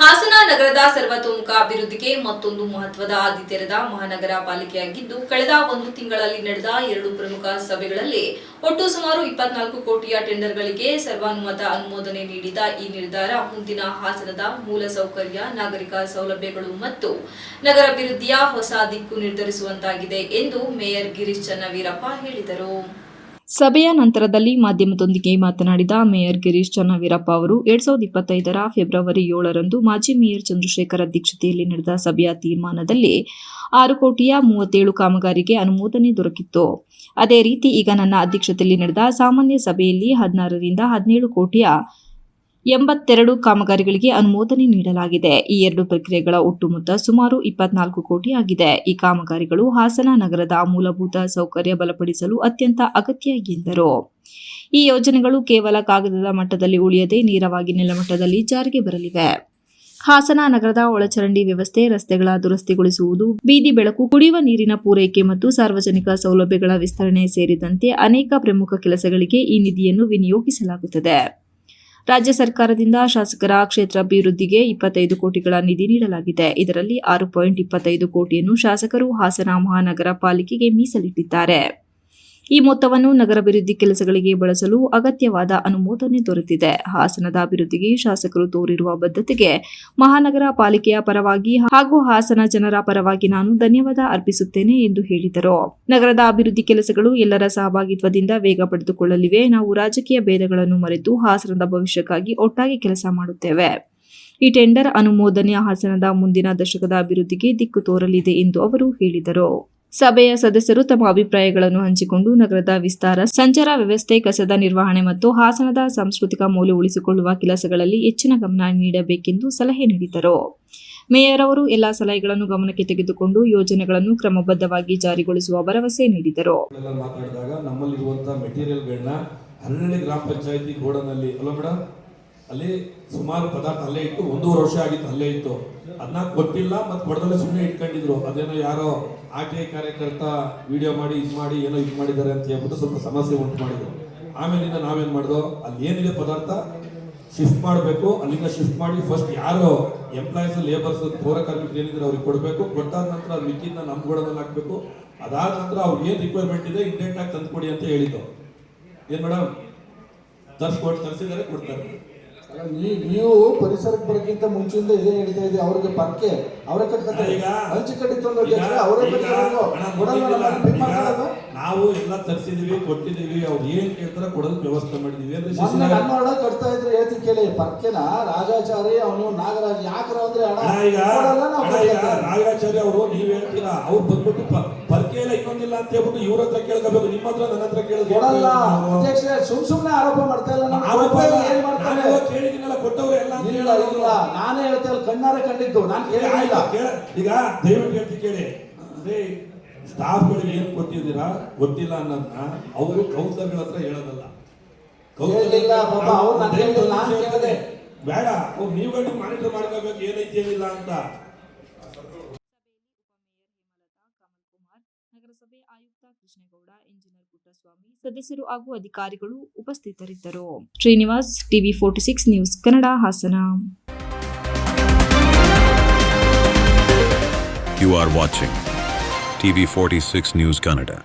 ಹಾಸನ ನಗರದ ಸರ್ವತೋಮುಖ ಅಭಿವೃದ್ಧಿಗೆ ಮತ್ತೊಂದು ಮಹತ್ವದ ಆದಿ ತೆರೆದ ಮಹಾನಗರ ಪಾಲಿಕೆಯಾಗಿದ್ದು, ಕಳೆದ ಒಂದು ತಿಂಗಳಲ್ಲಿ ನಡೆದ ಎರಡು ಪ್ರಮುಖ ಸಭೆಗಳಲ್ಲಿ ಒಟ್ಟು ಸುಮಾರು ಇಪ್ಪತ್ನಾಲ್ಕು ಕೋಟಿಯ ಟೆಂಡರ್ಗಳಿಗೆ ಸರ್ವಾನುಮತ ಅನುಮೋದನೆ ನೀಡಿದ ಈ ನಿರ್ಧಾರ ಮುಂದಿನ ಹಾಸನದ ಮೂಲಸೌಕರ್ಯ ನಾಗರಿಕ ಸೌಲಭ್ಯಗಳು ಮತ್ತು ನಗರಾಭಿವೃದ್ಧಿಯ ಹೊಸ ದಿಕ್ಕು ನಿರ್ಧರಿಸುವಂತಾಗಿದೆ ಎಂದು ಮೇಯರ್ ಗಿರೀಶ್ ಚನ್ನವೀರಪ್ಪ ಹೇಳಿದರು. ಸಭೆಯ ನಂತರದಲ್ಲಿ ಮಾಧ್ಯಮದೊಂದಿಗೆ ಮಾತನಾಡಿದ ಮೇಯರ್ ಗಿರೀಶ್ ಚನ್ನವೀರಪ್ಪ ಅವರು, ಎರಡ್ ಸಾವಿರದ ಇಪ್ಪತ್ತೈದರ ಫೆಬ್ರವರಿ ಏಳರಂದು ಮಾಜಿ ಮೇಯರ್ ಚಂದ್ರಶೇಖರ್ ಅಧ್ಯಕ್ಷತೆಯಲ್ಲಿ ನಡೆದ ಸಭೆಯ ತೀರ್ಮಾನದಲ್ಲಿ ಆರು ಕೋಟಿಯ ಮೂವತ್ತೇಳು ಕಾಮಗಾರಿಗೆ ಅನುಮೋದನೆ ದೊರಕಿತ್ತು. ಅದೇ ರೀತಿ, ಈಗ ನನ್ನ ಅಧ್ಯಕ್ಷತೆಯಲ್ಲಿ ನಡೆದ ಸಾಮಾನ್ಯ ಸಭೆಯಲ್ಲಿ ಹದಿನಾರರಿಂದ ಹದಿನೇಳು ಕೋಟಿಯ ಎಂಬತ್ತೆರಡು ಕಾಮಗಾರಿಗಳಿಗೆ ಅನುಮೋದನೆ ನೀಡಲಾಗಿದೆ. ಈ ಎರಡು ಪ್ರಕ್ರಿಯೆಗಳ ಒಟ್ಟು ಮೊತ್ತ ಸುಮಾರು ಇಪ್ಪತ್ನಾಲ್ಕು ಕೋಟಿ ಆಗಿದೆ. ಈ ಕಾಮಗಾರಿಗಳು ಹಾಸನ ನಗರದ ಮೂಲಭೂತ ಸೌಕರ್ಯ ಬಲಪಡಿಸಲು ಅತ್ಯಂತ ಅಗತ್ಯ ಎಂದರು. ಈ ಯೋಜನೆಗಳು ಕೇವಲ ಕಾಗದದ ಮಟ್ಟದಲ್ಲಿ ಉಳಿಯದೆ ನೇರವಾಗಿ ನೆಲಮಟ್ಟದಲ್ಲಿ ಜಾರಿಗೆ ಬರಲಿವೆ. ಹಾಸನ ನಗರದ ಒಳಚರಂಡಿ ವ್ಯವಸ್ಥೆ, ರಸ್ತೆಗಳ ದುರಸ್ತಿಗೊಳಿಸುವುದು, ಬೀದಿ ಬೆಳಕು, ಕುಡಿಯುವ ನೀರಿನ ಪೂರೈಕೆ ಮತ್ತು ಸಾರ್ವಜನಿಕ ಸೌಲಭ್ಯಗಳ ವಿಸ್ತರಣೆ ಸೇರಿದಂತೆ ಅನೇಕ ಪ್ರಮುಖ ಕೆಲಸಗಳಿಗೆ ಈ ನಿಧಿಯನ್ನು ವಿನಿಯೋಗಿಸಲಾಗುತ್ತದೆ. ರಾಜ್ಯ ಸರ್ಕಾರದಿಂದ ಶಾಸಕರ ಕ್ಷೇತ್ರಾಭಿವೃದ್ಧಿಗೆ ಇಪ್ಪತ್ತೈದು ಕೋಟಿಗಳ ನಿಧಿ ನೀಡಲಾಗಿದೆ. ಇದರಲ್ಲಿ ಆರು ಪಾಯಿಂಟ್ ಇಪ್ಪತ್ತೈದು ಕೋಟಿಯನ್ನು ಶಾಸಕರು ಹಾಸನ ಮಹಾನಗರ ಪಾಲಿಕೆಗೆ ಮೀಸಲಿಟ್ಟಿದ್ದಾರೆ. ಈ ಮೊತ್ತವನ್ನು ನಗರಾಭಿವೃದ್ಧಿ ಕೆಲಸಗಳಿಗೆ ಬಳಸಲು ಅಗತ್ಯವಾದ ಅನುಮೋದನೆ ದೊರೆತಿದೆ. ಹಾಸನದ ಅಭಿವೃದ್ಧಿಗೆ ಶಾಸಕರು ತೋರಿರುವ ಬದ್ಧತೆಗೆ ಮಹಾನಗರ ಪಾಲಿಕೆಯ ಪರವಾಗಿ ಹಾಗೂ ಹಾಸನ ಜನರ ಪರವಾಗಿ ನಾನು ಧನ್ಯವಾದ ಅರ್ಪಿಸುತ್ತೇನೆ ಎಂದು ಹೇಳಿದರು. ನಗರದ ಅಭಿವೃದ್ಧಿ ಕೆಲಸಗಳು ಎಲ್ಲರ ಸಹಭಾಗಿತ್ವದಿಂದ ವೇಗ ಪಡೆದುಕೊಳ್ಳಲಿವೆ. ನಾವು ರಾಜಕೀಯ ಭೇದಗಳನ್ನು ಮರೆತು ಹಾಸನದ ಭವಿಷ್ಯಕ್ಕಾಗಿ ಒಟ್ಟಾಗಿ ಕೆಲಸ ಮಾಡುತ್ತೇವೆ. ಈ ಟೆಂಡರ್ ಅನುಮೋದನೆ ಹಾಸನದ ಮುಂದಿನ ದಶಕದ ಅಭಿವೃದ್ಧಿಗೆ ದಿಕ್ಕು ತೋರಲಿದೆ ಎಂದು ಅವರು ಹೇಳಿದರು. ಸಭೆಯ ಸದಸ್ಯರು ತಮ್ಮ ಅಭಿಪ್ರಾಯಗಳನ್ನು ಹಂಚಿಕೊಂಡು ನಗರದ ವಿಸ್ತಾರ ಸಂಚಾರ ವ್ಯವಸ್ಥೆ, ಕಸದ ನಿರ್ವಹಣೆ ಮತ್ತು ಹಾಸನದ ಸಾಂಸ್ಕೃತಿಕ ಮೌಲ್ಯ ಉಳಿಸಿಕೊಳ್ಳುವ ಕೆಲಸಗಳಲ್ಲಿ ಹೆಚ್ಚಿನ ಗಮನ ನೀಡಬೇಕೆಂದು ಸಲಹೆ ನೀಡಿದರು. ಮೇಯರ್ ಅವರು ಎಲ್ಲಾ ಸಲಹೆಗಳನ್ನು ಗಮನಕ್ಕೆ ತೆಗೆದುಕೊಂಡು ಯೋಜನೆಗಳನ್ನು ಕ್ರಮಬದ್ಧವಾಗಿ ಜಾರಿಗೊಳಿಸುವ ಭರವಸೆ ನೀಡಿದರು. ಹರಳಿ ಗ್ರಾಮ ಪಂಚಾಯತಿ ಗೋಡನಲ್ಲಿ ಅಲ್ಲ ಮೇಡಮ್ ಅಲ್ಲಿ ಸುಮಾರು ಪದಾರ್ಥ ಅಲ್ಲೇ ಇಟ್ಟು ಒಂದೂವರೆ ವರ್ಷ ಆಗಿತ್ತು ಅಲ್ಲೇ ಇತ್ತು. ಅದನ್ನ ಗೊತ್ತಿಲ್ಲ, ಮತ್ತು ಕೊಡದಲ್ಲೇ ಸುಮ್ಮನೆ ಇಟ್ಕೊಂಡಿದ್ರು. ಅದೇನೋ ಯಾರೋ ಆರ್ ಕಾರ್ಯಕರ್ತ ವಿಡಿಯೋ ಮಾಡಿ, ಇದು ಮಾಡಿ, ಏನೋ ಇದು ಮಾಡಿದ್ದಾರೆ ಅಂತ ಹೇಳ್ಬಿಟ್ಟು ಸ್ವಲ್ಪ ಸಮಸ್ಯೆ ಉಂಟು ಮಾಡಿದ್ರು. ಆಮೇಲಿಂದ ನಾವೇನ್ ಮಾಡಿದ್ರು ಅಲ್ಲಿ ಏನಿದೆ ಪದಾರ್ಥ? ಶಿಫ್ಟ್ ಮಾಡಬೇಕು. ಅಲ್ಲಿಂದ ಶಿಫ್ಟ್ ಮಾಡಿ ಫಸ್ಟ್ ಯಾರು ಎಂಪ್ಲಾಯೀಸ್ ಲೇಬರ್ಸ್ ಪೌರ ಕಾರ್ಮಿಕರು ಏನಿದ್ರೆ ಅವ್ರಿಗೆ ಕೊಡಬೇಕು. ಕೊಟ್ಟಾದ ನಂತರ ಮಿಕ್ಕಿನ ನಮ್ಮ ಗೋಡದಲ್ಲಿ ಹಾಕಬೇಕು. ಅದಾದ ನಂತರ ಅವ್ರಿಗೆ ಏನು ರಿಕ್ವೈರ್ಮೆಂಟ್ ಇದೆ ಇಂಡೆಂಟ್ ಆಗಿ ತಂದ್ಕೊಡಿ ಅಂತ ಹೇಳಿದ್ದು. ಏನ್ ಮೇಡಮ್ ತರ್ಸ್ಕೊಟ್ಟು ತರಿಸಿದರೆ ಕೊಡ್ತಾರೆ. ನೀವು ಪರಿಸರಕ್ಕೆ ಬರಕ್ಕಿಂತ ಮುಂಚಿಂದ ಇದೇ ನಡೀತಾ ಇದೆ. ಅವ್ರಿಗೆ ಪರ್ಕೆ ಅವರ ಕಟ್ಕೊತಾರೆ. ಈಗ ಹಂಚಿ ಕಟ್ಟಿ ತಂದು ಈಗ- ಅವರೇ ಈಗ ಕಟ್ಕೊಳ್ಳೋದು ಹಣ ಕೊಡಲ್ಲ ಮುಗಿದಿಲ್ಲ. ನಮ್ಮ ಪಿಕ್ ಈಗ ಮಾಡ್ಕೊಳ್ಳೋದು ನಾವು ಎಲ್ಲ ತರಿಸಿದೀವಿ ಕೊಟ್ಟಿದೀವಿ. ಅವ್ರು ಏನ್ ಕೇಳ್ತಾರ ಕೊಡೋದಕ್ಕೆ ವ್ಯವಸ್ಥೆ ಮಾಡಿದೀವಿ. ಕಟ್ತಾ ಇದ್ರೆ ಹೇಳ್ತೀನಿ ಕೇಳಿ. ಪರ್ಕೆನ ರಾಜಾಚಾರಿ ಅವನು ನಾಗರಾಜ್ ಯಾಕ್ರ ಅಂದ್ರೆ ಈಗ ನಾಗರಾಚಾರ್ಯ ಅವರು ನೀವ್ ಹೇಳ್ತೀರಾ? ಅವ್ರು ಬಂದ್ಬಿಟ್ಟು ಇಲ್ಲ ಇನ್ನೊಂದಿಲ್ಲ ಅಂತ ಹೇಳ್ಬಿಟ್ಟು ಇವ್ರ ಹತ್ರ ಕೇಳ್ಕೋಬೇಕು ನಿಮ್ಮ ಹತ್ರ ನನ್ನ ಹತ್ರ ಕೊಡಲ್ಲ. ಅಧ್ಯಕ್ಷ ಸುಮ್ ಸುಮ್ನೆ ಆರೋಪ ಮಾಡ್ತಾ ಇಲ್ಲ ನಾನು ಆರೋಪ. ಏನ್ ಮಾಡ್ತಾರೆ? ನಾನು ಕೇಳಿದ್ದೀನಲ್ಲ ಎಲ್ಲ ಇಲ್ಲ ಇಲ್ಲ. ನಾನೇ ಹೇಳ್ತೇವೆ ಕಣ್ಣಾರೆ ಕಂಡಿದ್ದು. ನಾನು ಕೇಳಿಲ್ಲ ಈಗ ದಯವಿಟ್ಟು ಹೇಳ್ತಿ ಕೇಳಿ. ಅದೇ ಸ್ಟಾಫ್ಗಳಿಗೆ ಏನ್ ಕೊಟ್ಟಿದ್ದೀರಾ ಗೊತ್ತಿಲ್ಲ ಅನ್ನೋದನ್ನ ಅವರು ಕೌನ್ಸರ್ಗಳ ಹತ್ರ ಹೇಳೋದಲ್ಲ. ಹೇಳಿಲ್ಲ ಪಾಪ, ಅವ್ರು ದಯವಿಟ್ಟು ಹೇಳಿಲ್ಲ, ನಾನ್ ಬೇಡ ಅವ್ರು ನೀವುಗಳು ಮಾನಿಟರ್ ಮಾಡ್ಕೋಬೇಕು ಏನೈತಿ ಏನಿಲ್ಲ ಅಂತ. ಕೃಷ್ಣೇಗೌಡ, ಇಂಜಿನಿಯರ್ ಪುಟ್ಟಸ್ವಾಮಿ, ಸದಸ್ಯರು ಹಾಗೂ ಅಧಿಕಾರಿಗಳು ಉಪಸ್ಥಿತರಿದ್ದರು Srinivas TV forty six news Kannada Hassan You are watching TV46 News Kannada.